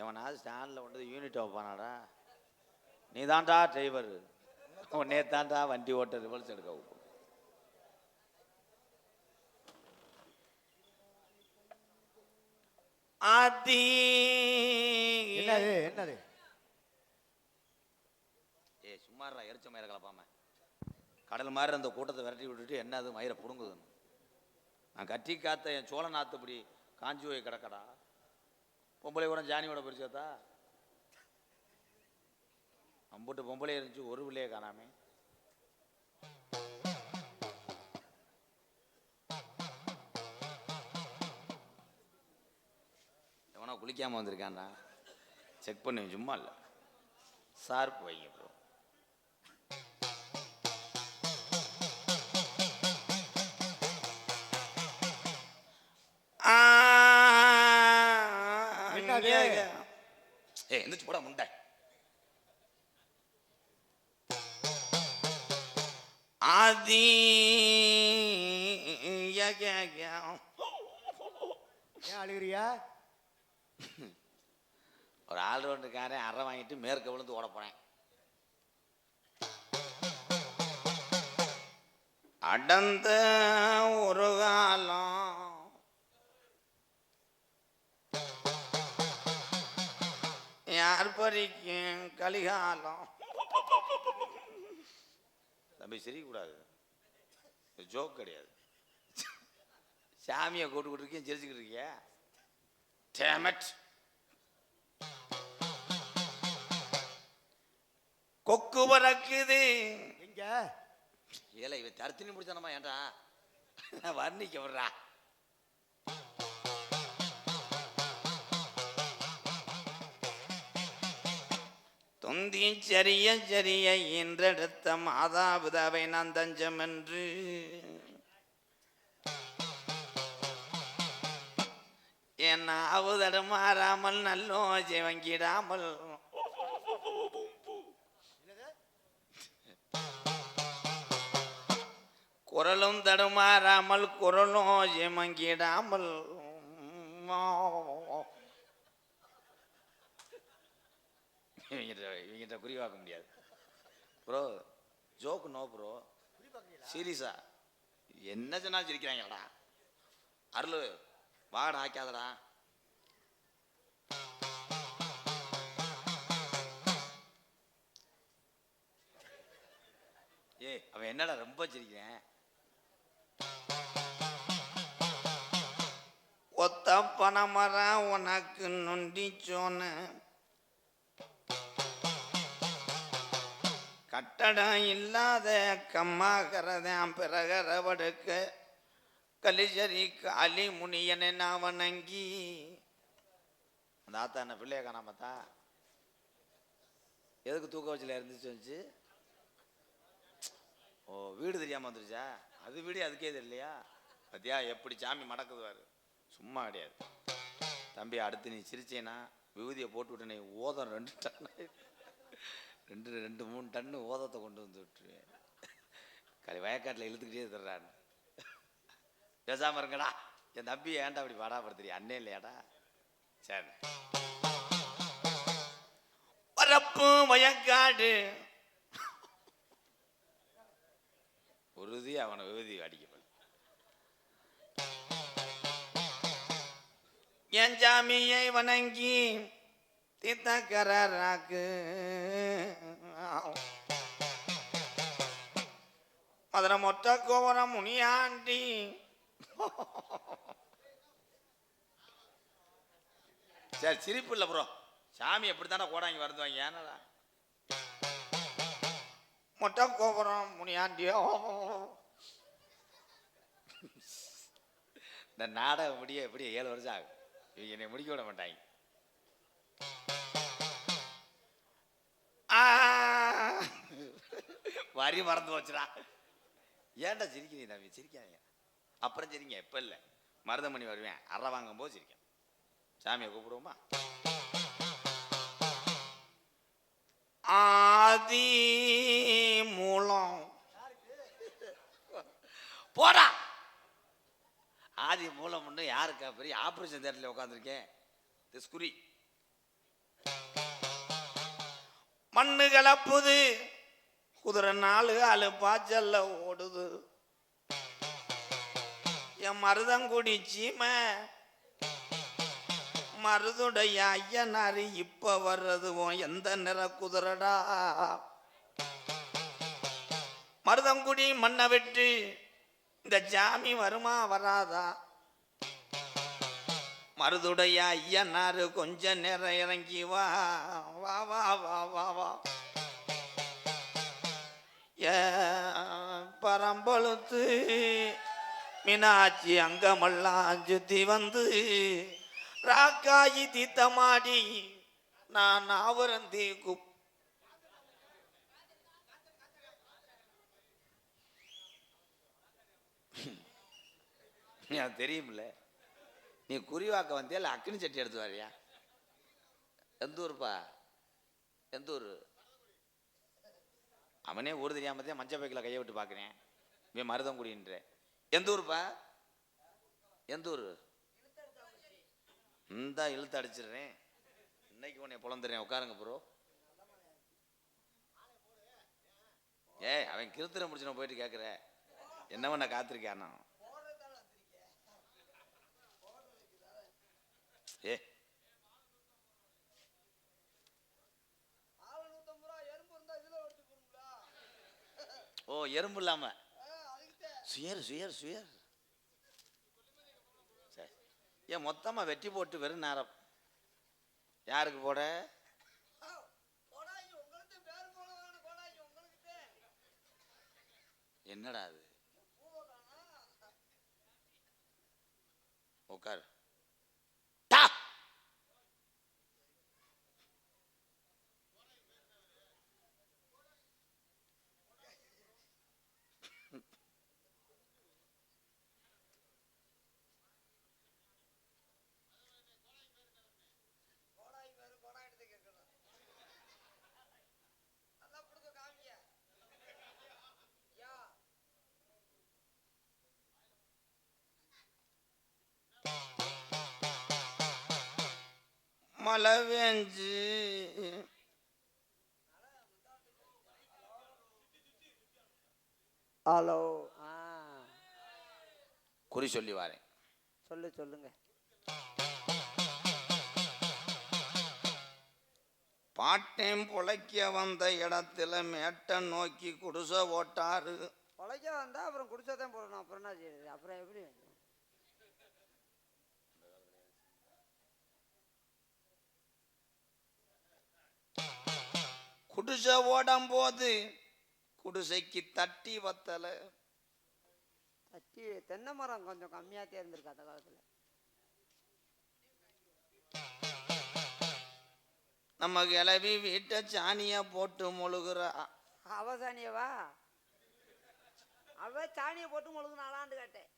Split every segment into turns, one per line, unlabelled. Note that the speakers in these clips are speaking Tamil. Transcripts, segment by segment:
எவனாவது ஸ்டாண்டில் கொண்டு யூனிட் வைப்பானாடா? நீ தான்டா டிரைவர் உன்னே தான்டா வண்டி ஓட்ட ரிவர்ஸ் எடுக்க வைப்போம். ஆதி.
என்னது என்னது?
ஏ சும்மாறா எரிச்ச மயிரை கலப்பாம. கடல் மாதிரி அந்த கூட்டத்தை விரட்டி விட்டுட்டு என்னது மயிரை புடுங்குதுன்னு. நான் கட்டி காத்த என் சோழ நாத்துப்படி காஞ்சி போய் கிடக்கடா. பொம்பளை கூட ஜானியோட பிரிச்சாத்தா அம்புட்டு பொம்பளை இருந்துச்சு ஒரு பிள்ளைய காணாமே. எவனோ குளிக்காமல் வந்திருக்கான்டா. செக் பண்ணி சும்மா இல்லை. சார்பு வைங்க ப்ரோ
என்னது?
ஏய் எந்திரிச்சு போடா முண்டை. ஆதி
ஏன் அழுகிறியா?
ஒரு ஆல்ரவுண்டுக்காரன் அரை வாங்கிட்டு மேற்க விழுந்து ஓட போனேன் அடந்த ஒரு யார் பறிக்கும் கலிகாலம். தம்பி சிரிக்கக்கூடாது. ஜோக் கிடையாது. சாமியை கூட்டுக்கிட்டு இருக்கேன் சிரிச்சுக்கிட்டு இருக்கியா? டேமட் கொக்கு பறக்குது
எங்க?
ஏல இவன் தருத்தினி முடிச்சானமா ஏன்டா வர்ணிக்க விடுறா. தொந்தி சரிய சரிய என்றெடுத்த அவை நான் தஞ்சம் என்று. என்ன மாறாமல் நல்லோ வங்கிடாமல். குரலும் தடுமாறாமல் குரலும் ஜெமங்கிடாமல் இவங்கிட்ட இவங்கிட்ட குறிவாக்க முடியாது. ப்ரோ ஜோக்கு நோ ப்ரோ சீரியஸா என்ன சொன்னாலும் சிரிக்கிறாங்கடா. அருள் வாடா ஆக்காதடா. ஏய் அவன் என்னடா ரொம்ப வச்சிருக்கேன் ஒத்த பணமரா உனக்கு நொண்டி சோன கட்டடம் இல்லாத கம்மாகரதான் பிறகர படுக்க கலிசரி காளி முனியனை நான் வணங்கி. அந்த ஆத்தா என்ன பிள்ளைய காணாமத்தா? எதுக்கு தூக்க வச்சுல இருந்துச்சு வந்துச்சு ஓ வீடு தெரியாம வந்துருச்சா? அது வீடு அதுக்கே தெரியலையா? பத்தியா எப்படி சாமி மடக்குதுவாரு? சும்மா கிடையாது. தம்பி அடுத்து நீ சிரிச்சேனா? விபூதியை போட்டு விட்டு நீ ஓதம் ரெண்டு டன் ரெண்டு ரெண்டு மூணு டன்னு ஓதத்தை கொண்டு வந்து விட்டுருவேன். களி வயக்காட்டில் இழுத்துக்கிட்டே தர்றான்னு பேசாம இருங்கடா. என் தம்பி ஏன்டா அப்படி பாடாப்படுத்துறிய அண்ணே இல்லையாடா? சரி. வரப்பு வயக்காடு உறுதி அவனை விபதி அடிக்கப்படும் என் ஜாமியை வணங்கி தீர்த்தக்கராக்கு மதுரை மொத்த கோபுரம் முனியாண்டி. சரி சிரிப்பு இல்லை ப்ரோ. சாமி எப்படித்தானே கோடாங்கி வருந்துவாங்க ஏனடா? மொட்டை கோபுரம் முனியாண்டியோ. இந்த நாடகம் முடிய எப்படி ஏழு வருஷம் ஆகும்? இவங்க என்னை முடிக்க விட மாட்டாங்க. வரி மறந்து போச்சுடா. ஏன்டா சிரிக்கிறீங்க தம்பி? சிரிக்காதீங்க. அப்புறம் சரிங்க. எப்போ இல்லை. மருதமணி வருவேன். அரை வாங்கும் போது சிரிக்கேன் சாமியை கூப்பிடுவோமா? ஆதி மூலம். போடா. ஆதி மூலம் ஒன்று யாருக்கா? பெரிய ஆப்ரேஷன் தேட்டரில் உட்காந்துருக்கேன் திஸ்குரி மண்ணு கலப்புது. குதிரை நாலு ஆளு பாய்ச்சல்ல ஓடுது. என் மருதங்குடி சீமை மருதுடைய ஐயனாரு இப்ப வர்றதுவும் எந்த நிற குதிரடா? மருதங்குடி மண்ணை விட்டு இந்த ஜாமி வருமா வராதா? மருதுடைய ஐயனாரு கொஞ்ச நேரம் இறங்கி வா வா வா வா வா வா. மீனாட்சி அங்கமெல்லாம் சுத்தி வந்து ராக்காயி தீத்தமாடி நான் ஆவரந்தி குப். எனக்கு தெரியுமில்ல. நீ குறிவாக்க வந்தியா இல்லை அக்கினி சட்டி எடுத்து வரியா? எந்த ஊருப்பா? எந்த ஊர்? அவனே ஊர் தெரியாம தான் மஞ்சள் பைக்கில் கையை விட்டு பார்க்குறேன் இவன் மருதங்குடின்ற எந்த ஊருப்பா? எந்த ஊர்? இந்த இழுத்து அடிச்சிடுறேன். இன்னைக்கு உன்னை புலந்துறேன் உட்காருங்க ப்ரோ ஏய் அவன் கிருத்திர முடிச்சு நான் போயிட்டு கேட்குற என்ன பண்ண காத்திருக்கானா ஏ ஓ எறும்பு இல்லாம. Sure sure sure. சரி. ஏன் மொத்தமாக வெட்டி போட்டு வெறும் நேரம். யாருக்கு போட? என்னடா அது? உட்காரு. மழை பெஞ்சு
ஹலோ. ஆ.
குறி சொல்லி வாரேன்.
சொல்லு சொல்லுங்க.
பாட்டேன் பொழைக்க வந்த இடத்துல மேட்டை நோக்கி குடிசை ஓட்டாரு
உழைக்க வந்தா அப்புறம் குடிச்சாதான் போடணும். அப்புறம் என்ன செய்யுது அப்புறம் எப்படி?
குடிசை ஓடும் போது குடிசைக்கு தட்டி வத்தல.
தட்டி தென்னை மரம் கொஞ்சம் கம்மியாக தேர்ந்திருக்கு அந்த காலத்தில்.
நம்ம கிளவி வீட்டை சாணிய போட்டு முழுகுறா.
அவ சாணியவா? அவ சாணியை போட்டு முழுகு நாளாண்டு கேட்டேன்.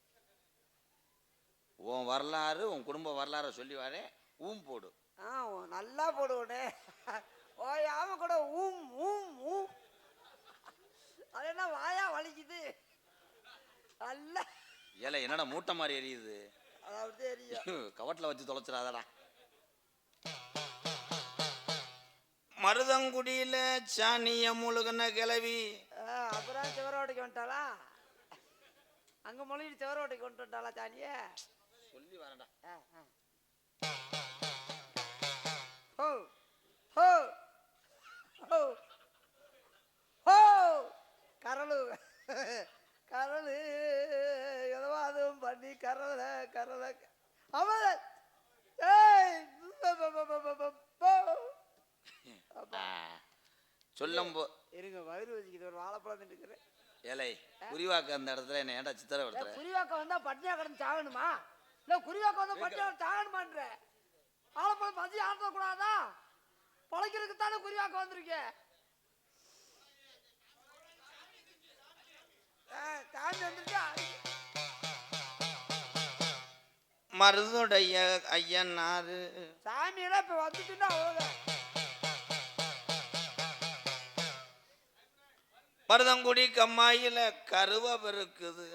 உன் வரலாறு உன் குடும்ப வரலாறை சொல்லி வரேன் ஊம் போடு.
ஆ நல்லா போடுவோனே ஓயாம கூட ஊம் ஊம் ஊம். அது என்ன வாயா வலிக்குது? நல்லா
ஏல என்னடா மூட்டை மாதிரி எரியுது?
அது அப்படி தெரியும்
கவட்டில் வச்சு தொலைச்சிடாதடா. மருதங்குடியில சாணிய முழுகுன கிளவி.
அப்புறம் சிவரோட்டைக்கு வந்துட்டாளா? அங்க மொழிட்டு சிவரோட்டைக்கு கொண்டு வந்துட்டாளா சாணியை?
சொல்லி வரேன்டா.
ஆ, ஆ. ஹோ ஹோ கரலு கரலு எதவோ அதுவும் பண்ணி கரல கரல அவன் ஏய் ப- ப- ப- ப- ப- ப- போ. அப்பா.
சொல்லும் போ
இருங்க வயிறு வச்சுக்கிது ஒரு வாழைப்பழம் தின்னுக்கிறேன்
ஏலை குறிவாக்க அந்த இடத்துல என்ன ஏன்டா சித்திரப்படுத்துற
குறிவாக்கம் வந்தா பட்டினியா கிடந்து சாகணுமா? இல்ல குறிவாக்கம் வந்தா கிடந்து சாகணுமான்ற? வாழைப்பழம் பசி ஆட்ட கூடாதா பழைக்கிறதுக்கு தானே குறிவாக்கம் வந்திருக்கேன்
மருதுடைய ஐயனாரு.
சாமியெல்லாம் இப்ப வந்துட்டுன்னா அவ்வளவுதான்.
மருதங்குடி கம்மாயில கருவ பெருக்குது.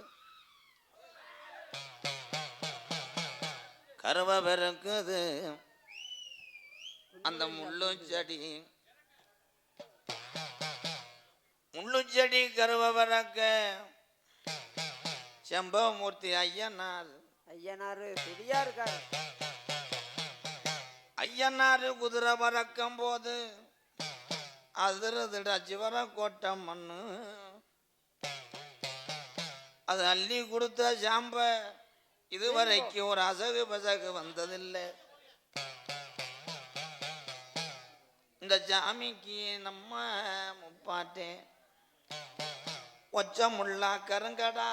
கருவ பெருக்குது. அந்த முள்ளு செடி முள்ளுச்செடி கருவ பறக்க செம்பவமூர்த்தி ஐயனார்.
ஐயனாரு சரியா இருக்காரு
ஐயனார் குதிரை பறக்கும் போது அதிரதிட சிவர கோட்டை மண்ணு. அது அள்ளி கொடுத்த சாம்ப இதுவரைக்கும் ஒரு அசகு பசகு வந்ததில்லை. இந்த சாமிக்கு நம்ம முப்பாட்டேன் ஒச்சமுள்ளா கருங்கடா.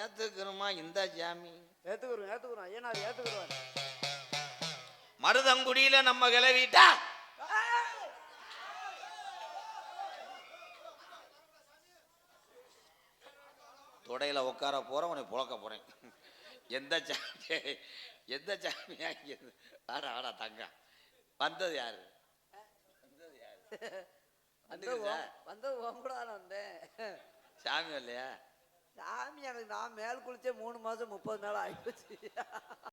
ஏத்துக்கிறோமா இந்த சாமி
ஏத்துக்குறோம் ஏத்துக்குறோம். ஐயனார் ஏத்துக்குறோம்.
மருதங்குடியில நம்ம கிளவிட்டா? தொடையில உட்கார போறேன் உன்னை புழக்க போறேன். எந்த சாமி எந்த சாமியா இங்க? இருந்து? வாடா வாடா தங்க வந்தது யாரு? வந்தது
உன் கூட தான் வந்தேன்.
சாமி இல்லையா?
சாமி எனக்கு நான் மேல் குளிச்சே மூணு மாசம் முப்பது நாள் ஆயிடுச்சு.